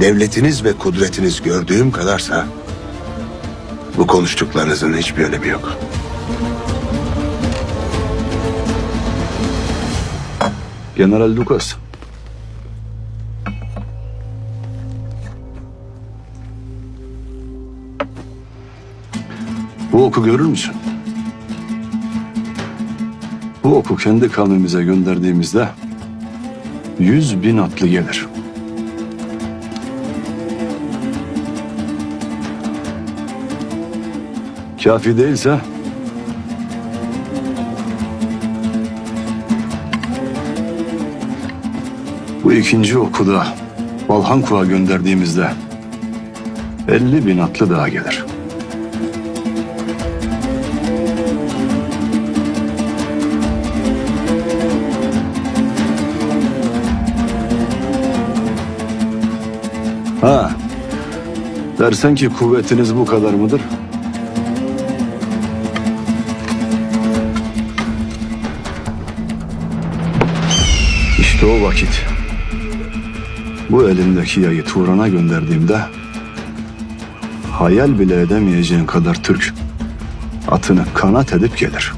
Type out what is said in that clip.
devletiniz ve kudretiniz gördüğüm kadarsa bu konuştuklarınızın hiçbir önemi yok. General Lucas. Bu oku görür müsün? Bu oku kendi kavmimize gönderdiğimizde yüz bin atlı gelir. Kafi değilse Bu ikinci oku da Balhanku'a gönderdiğimizde 50 bin atlı daha gelir. Ha, dersen ki kuvvetiniz bu kadar mıdır? İşte o vakit bu elimdeki yayı Turan'a gönderdiğimde hayal bile edemeyeceğin kadar Türk atını kanat edip gelir.